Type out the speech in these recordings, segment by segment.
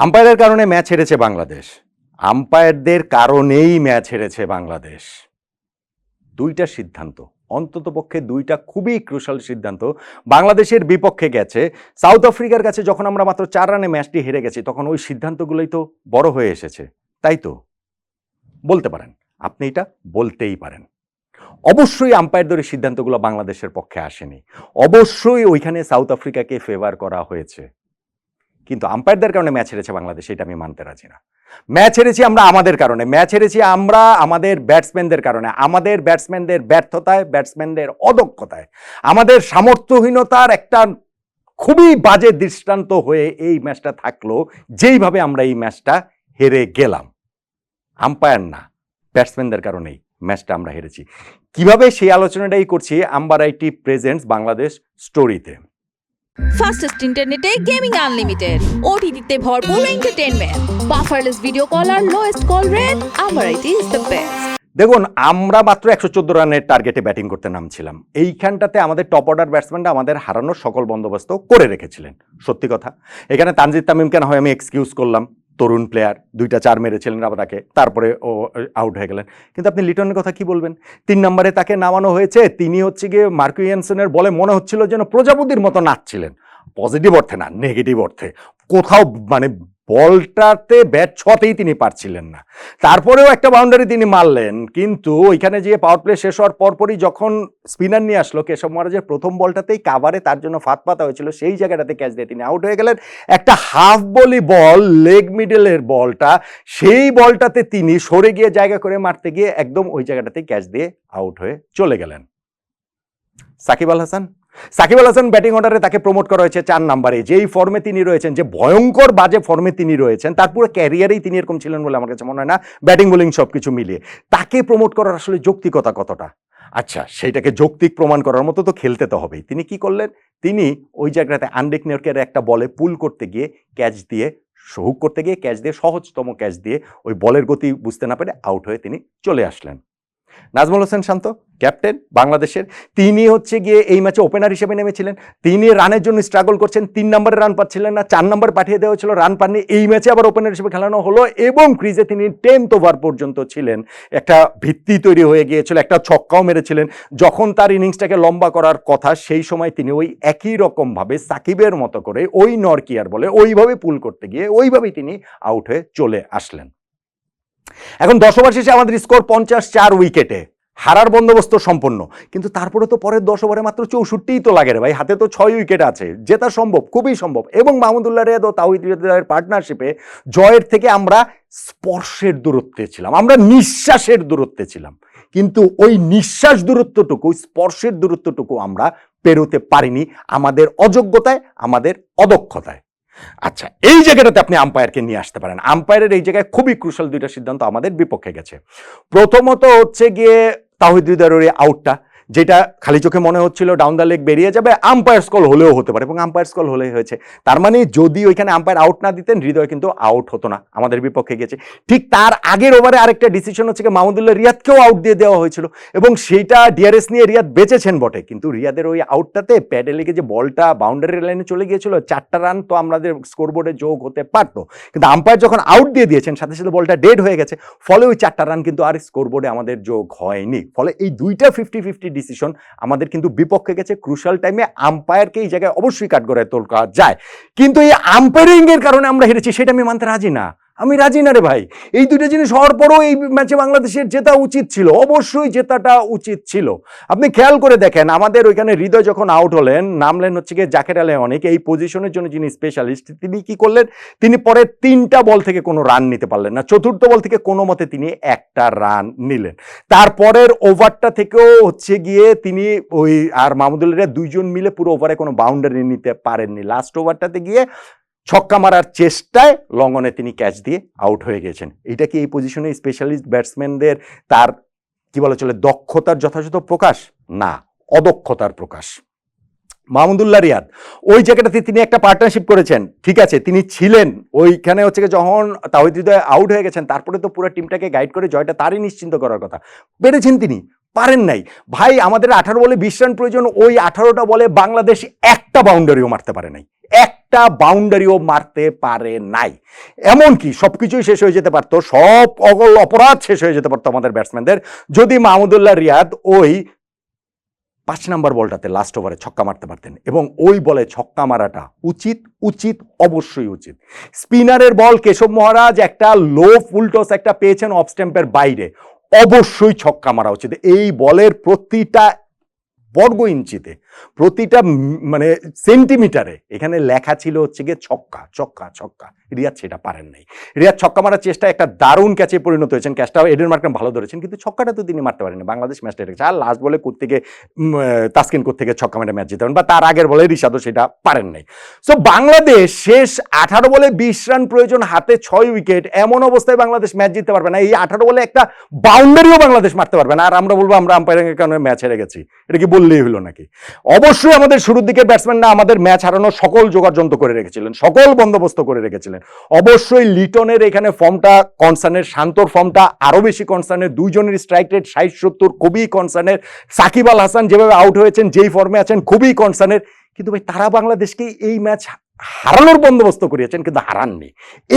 আম্পায়ারের কারণে ম্যাচ হেরেছে বাংলাদেশ। আম্পায়ারদের কারণেই ম্যাচ হেরেছে বাংলাদেশ। দুইটা সিদ্ধান্ত, অন্তত পক্ষে দুইটা খুবই ক্রুশাল সিদ্ধান্ত। বাংলাদেশের বিপক্ষে গেছে। সাউথ আফ্রিকার কাছে যখন আমরা মাত্র চার রানে ম্যাচটি হেরে গেছি, তখন ওই সিদ্ধান্তগুলোই তো বড় হয়ে এসেছে। তাই তো? বলতে পারেন। আপনি এটা বলতেই পারেন। অবশ্যই আম্পায়ারদের সিদ্ধান্তগুলো বাংলাদেশের পক্ষে আসেনি। অবশ্যই ওইখানে সাউথ আফ্রিকাকে ফেভার করা হয়েছে। কিন্তু আম্পায়ারদের কারণে ম্যাচ হেরেছে বাংলাদেশ এটা আমি মানতে রাজি না। ম্যাচ হেরেছি আমরা আমাদের কারণে ম্যাচ হেরেছি আমরা আমাদের ব্যাটসম্যানদের কারণে, আমাদের ব্যাটসম্যানদের ব্যর্থতায় ব্যাটসম্যানদের অদক্ষতায়। আমাদের সামর্থ্যহীনতার একটা খুবই বাজে দৃষ্টান্ত হয়ে এই ম্যাচটা থাকল, যেইভাবে আমরা এই ম্যাচটা হেরে গেলাম। আম্পায়ার না ব্যাটসম্যানদের কারণেই ম্যাচটা আমরা হেরেছি। কীভাবে সেই আলোচনাটাই করছি আম্বার আইটি প্রেজেন্টস বাংলাদেশ স্টোরিতে ফাস্টেস্ট ইন্টারনেটে গেমিং আনলিমিটেড ওটিটিতে ভরপুর entertainment bufferless video call R lowest call rate Amar IT is the best দেখুন, আমরা মাত্র একশো চোদ্দ রানের টার্গেটে ব্যাটিং করতে নামছিলাম। এইখানটাতে আমাদের টপ অর্ডার ব্যাটসম্যানরা আমাদের হারানোর সকল বন্দোবস্ত করে রেখেছিলেন। সত্যি কথা। এখানে তানজিদ তামিমকে না হয় আমি এক্সকিউজ করলাম। তরুণ প্লেয়ার দুইটা চার মেরেছিলেন আপনাকে তারপরে ও আউট হয়ে গেলেন। কিন্তু আপনি লিটনের কথা কি বলবেন? তিন নম্বরে তাকে নামানো হয়েছে, তিনি হচ্ছে গিয়ে মার্কুইয়ানসনের বলে মনে হচ্ছিল যেন প্রজাপতির মতো নাচছিলেন। পজিটিভ অর্থে না নেগেটিভ অর্থে। কোথাও মানে বলটাতে ব্যাট ছতেই তিনি পারছিলেন না। তারপরেও একটা বাউন্ডারি তিনি মারলেন, কিন্তু ওইখানে যে পাওয়ার প্লে শেষ হওয়ার পরপরই যখন স্পিনার নিয়ে আসলো কেশব মহারাজের প্রথম বলটাতেই কাভারে তার জন্য ফাঁদ পাতা হয়েছিল, সেই জায়গাটাতে ক্যাচ দিয়ে তিনি আউট হয়ে গেলেন। একটা হাফ বলি বল লেগ মিডলের বলটা, সেই বলটাতে তিনি সরে গিয়ে জায়গা করে মারতে গিয়ে একদম ওই জায়গাটাতেই ক্যাচ দিয়ে আউট হয়ে চলে গেলেন। সাকিব আল হাসান সাকিব আল হাসান ব্যাটিং অর্ডারে তাকে প্রমোট করা হয়েছে চার নাম্বারে যেই ফর্মে তিনি রয়েছেন, যে ভয়ঙ্কর বাজে ফর্মে তিনি রয়েছেন, তার পুরো ক্যারিয়ারেই তিনি এরকম ছিলেন বলে আমার কাছে মনে হয় না। ব্যাটিং বোলিং সব কিছু মিলিয়ে। তাকে প্রমোট করার আসলে যৌক্তিকতা কতটা? আচ্ছা সেইটাকে যৌক্তিক প্রমাণ করার মতো তো খেলতে তো হবেই। তিনি কি করলেন? তিনি ওই জায়গাটাতে আনডেক নেওয়ার একটা বলে পুল করতে গিয়ে ক্যাচ দিয়ে সহুক করতে গিয়ে ক্যাচ দিয়ে, সহজতম ক্যাচ দিয়ে ওই বলের গতি বুঝতে না পেরে আউট হয়ে তিনি চলে আসলেন। নাজমুল হোসেন শান্ত, ক্যাপ্টেন বাংলাদেশের। তিনি হচ্ছে গিয়ে এই ম্যাচে ওপেনার হিসেবে নেমেছিলেন। তিনি রানের জন্য স্ট্রাগল করছেন, তিন নম্বরে রান পাচ্ছিলেন না, চার নম্বর পাঠিয়ে দেওয়া হয়েছিল রান পাননি। এই ম্যাচে আবার ওপেনার হিসেবে খেলানো হলো এবং ক্রিজে তিনি টেন্থ ওভার পর্যন্ত ছিলেন। একটা ভিত্তি তৈরি হয়ে গিয়েছিল, একটা ছক্কাও মেরেছিলেন। যখন তার ইনিংসটাকে লম্বা করার কথা, সেই সময় তিনি ওই একই রকমভাবে সাকিবের মতো করে ওই নরকিয়ার বলে ওইভাবে পুল করতে গিয়ে ওইভাবেই তিনি আউট হয়ে চলে আসলেন। এখন দশ ওভার শেষে আমাদের স্কোর পঞ্চাশ চার উইকেটে। হারার বন্দোবস্ত সম্পন্ন কিন্তু তারপরে তো পরের দশ ওভারে মাত্র চৌষট্টিই তো লাগে রে ভাই, হাতে তো ছয় উইকেট আছে। জেতা সম্ভব, খুবই সম্ভব। এবং মাহমুদুল্লাহ রেয়াদ ও তাহিদ রেয়াদের পার্টনারশিপে জয়ের থেকে আমরা স্পর্শের দূরত্বে ছিলাম, আমরা নিঃশ্বাসের দূরত্বে ছিলাম। কিন্তু ওই নিঃশ্বাস দূরত্বটুকু, স্পর্শের দূরত্বটুকু আমরা পেরোতে পারিনি আমাদের অযোগ্যতায়, আমাদের অদক্ষতায়। আচ্ছা এই জায়গাটাতে আপনি আম্পায়ারকে নিয়ে আসতে পারেন। আম্পায়ারের এই জায়গায় খুবই ক্রুশাল দুইটা সিদ্ধান্ত আমাদের বিপক্ষে গেছে। প্রথমত হচ্ছে গিয়ে তাহিদ হৃদয়ের আউটটা যেটা খালি চোখে মনে হচ্ছিল ডাউন দ্য লেগ বেরিয়ে যাবে আম্পায়ার স্কল হলেও হতে পারে এবং আম্পায়ার স্কল হলেই হয়েছে। তার মানে যদি ওইখানে আম্পায়ার আউট না দিতেন, হৃদয় কিন্তু আউট হতো না, আমাদের বিপক্ষে গেছে ঠিক তার আগের ওভারে আরেকটা ডিসিশন হচ্ছে কি মাহমুদুল্লাহ রিয়াদকেও আউট দিয়ে দেওয়া হয়েছিল এবং সেইটা ডিআরএস নিয়ে রিয়াদ বেঁচেছেন বটে। কিন্তু রিয়াদের ওই আউটটাতে প্যাডে লেগে যে বলটা বাউন্ডারি লাইনে চলে গিয়েছিল, চারটা রান তো আমাদের স্কোরবোর্ডে যোগ হতে পারতো। কিন্তু আম্পায়ার যখন আউট দিয়ে দিয়েছেন, সাথে সাথে বলটা ডেড হয়ে গেছে, ফলে ওই চারটা রান কিন্তু আর স্কোরবোর্ডে আমাদের যোগ হয়নি। ফলে এই দুইটা ফিফটি ফিফটি ডিসিশন আমাদের কিন্তু বিপক্ষে গেছে ক্রুশাল টাইমে আম্পায়ারকে এই জায়গায় অবশ্যই কাঠগড়ায় করা যায়। কিন্তু এই আম্পায়ারিং এর কারণে আমরা হেরেছি, সেটা আমি মানতে রাজি না। আমি রাজি না রে ভাই। এই দুটো জিনিস হওয়ার পরও এই ম্যাচে বাংলাদেশের জেতা উচিত ছিল। অবশ্যই জেতাটা উচিত ছিল। আপনি খেয়াল করে দেখেন, আমাদের ওইখানে হৃদয় যখন আউট হলেন, নামলেন হচ্ছে গিয়ে জাকের আলে অনেক, এই পজিশনের জন্য যিনি স্পেশালিস্ট তিনি কি করলেন? তিনি পরে তিনটা বল থেকে কোনো রান নিতে পারলেন না। চতুর্থ বল থেকে কোনো মতে তিনি একটা রান নিলেন। তারপরের ওভারটা থেকেও হচ্ছে গিয়ে তিনি ওই আর মাহমুদুল্লাহ দুইজন মিলে পুরো ওভারে কোনো বাউন্ডারি নিতে পারেননি। লাস্ট ওভারটাতে গিয়ে ছক্কা মারার চেষ্টায় লঙ্গনে তিনি ক্যাচ দিয়ে আউট হয়ে গেছেন। এটা কি এই পজিশনে স্পেশালিস্ট ব্যাটসম্যানদের তার, কি বলা চলে, দক্ষতার যথাযথ প্রকাশ? না, অদক্ষতার প্রকাশ। মাহমুদুল্লাহ রিয়াদ, ওই জায়গাটাতে তিনি একটা পার্টনারশিপ করেছেন। ঠিক আছে, তিনি ছিলেন। ওইখানে হচ্ছে যখন তাহিদ হৃদয় আউট হয়ে গেছেন, তারপরে তো পুরো টিমটাকে গাইড করে জয়টা তারই নিশ্চিন্ত করার কথা। পেরেছেন তিনি, পারেন নাই। ভাই, আমাদের আঠারো বলে বিশ রান প্রয়োজন, ওই আঠারোটা বলে বাংলাদেশ একটা বাউন্ডারিও মারতে পারে নাই। একটা একটা বাউন্ডারিও মারতে পারে নাই। এমনকি সবকিছুই শেষ হয়ে যেতে পারতো, সব অগল অপরাধ শেষ হয়ে যেতে পারতো আমাদের ব্যাটসম্যানদের যদি মাহমুদুল্লাহ রিয়াদ ওই পাঁচ নাম্বার বলটাতে লাস্ট ওভারে ছক্কা মারতে পারতেন এবং ওই বলে ছক্কা মারাটা উচিত উচিত, অবশ্যই উচিত। স্পিনারের বল কেশব মহারাজ একটা লো ফুলটস একটা পেয়েছেন অফ স্ট্যাম্পের বাইরে, অবশ্যই ছক্কা মারা উচিত। এই বলের প্রতিটা বর্গ ইঞ্চিতে প্রতিটা মানে সেন্টিমিটারে এখানে লেখা ছিল হচ্ছে গিয়ে ছক্কা ছক্কা ছক্কা। রিয়াদ সেটা পারেন নাই। রিয়াদ ছক্কা মারার চেষ্টা একটা দারুণ ক্যাচে পরিণত হয়েছেন। ক্যাচটা এডেন মার্কেন ভালো ধরেছেন কিন্তু ছক্কাটা তো তিনি মারতে পারেননি। বাংলাদেশ ম্যাচটা হেরেছে আর লাস্ট বলে আহ, তাসকিন কোত্থেকে ছক্কা মেরে ম্যাচ জিতে বা তার আগের বলে রিশাদও সেটা পারেন নাই। সো বাংলাদেশ শেষ আঠারো বলে বিশ রান প্রয়োজন হাতে ছয় উইকেট এমন অবস্থায় বাংলাদেশ ম্যাচ জিততে পারবে না। এই আঠারো বলে একটা বাউন্ডারিও বাংলাদেশ মারতে পারবে না। আর আমরা বলব আমরা আম্পায়ারিং এর কারণে ম্যাচ হেরে গেছি। এটা কি বললেই হলো নাকি? অবশ্যই আমাদের শুরুর দিকে ব্যাটসম্যানরা আমাদের ম্যাচ হারানোর সকল যোগাযন্ত্র করে রেখেছিলেন, সকল বন্দোবস্ত করে রেখেছিলেন। অবশ্যই লিটনের এখানে ফর্মটা কনসার্নের শান্তর ফর্মটা আরও বেশি কনসার্নের দুইজনের স্ট্রাইক রেট ষাট, সত্তর খুবই কনসার্নের সাকিব আল হাসান যেভাবে আউট হয়েছেন, যেই ফর্মে আছেন, খুবই কনসার্নের কিন্তু ভাই, তারা বাংলাদেশকে এই ম্যাচ হারানোর বন্দোবস্ত করিয়েছেন, কিন্তু হারাননি।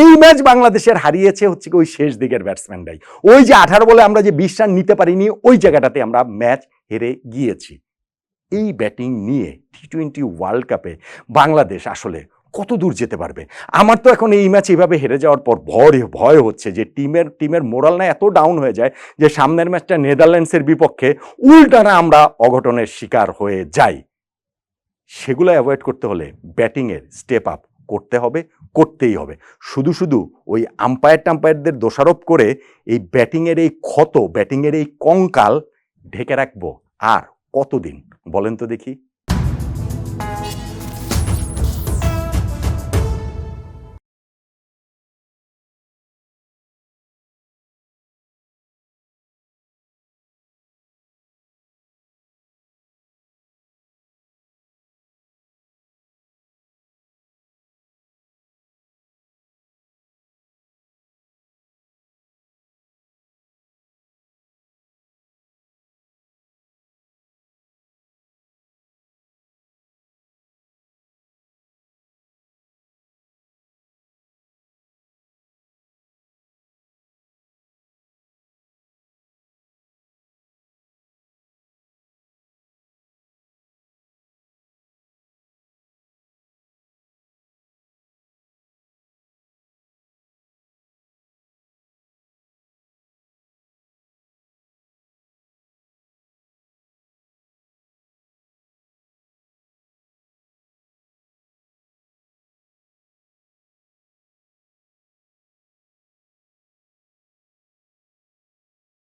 এই ম্যাচ বাংলাদেশের হারিয়েছে হচ্ছে ওই শেষ দিকের ব্যাটসম্যানরাই ওই যে আঠারো বলে আমরা যে বিশ রান নিতে পারিনি, ওই জায়গাটাতে আমরা ম্যাচ হেরে গিয়েছি। এই ব্যাটিং নিয়ে টি টোয়েন্টি ওয়ার্ল্ড কাপে বাংলাদেশ আসলে কত দূর যেতে পারবে? আমার তো এখন এই ম্যাচ এইভাবে হেরে যাওয়ার পর ভয় ভয় হচ্ছে যে টিমের টিমের মোরাল না এত ডাউন হয়ে যায় যে সামনের ম্যাচটা নেদারল্যান্ডসের বিপক্ষে উল্টানা আমরা অঘটনের শিকার হয়ে যাই। সেগুলো অ্যাভয়েড করতে হলে ব্যাটিংয়ের স্টেপ আপ করতে হবে, করতেই হবে। শুধু শুধু ওই আম্পায়ার টাম্পায়ারদের দোষারোপ করে এই ব্যাটিংয়ের এই ক্ষত ব্যাটিংয়ের এই কঙ্কাল ঢেকে রাখব আর কতদিন? বলেন তো দেখি।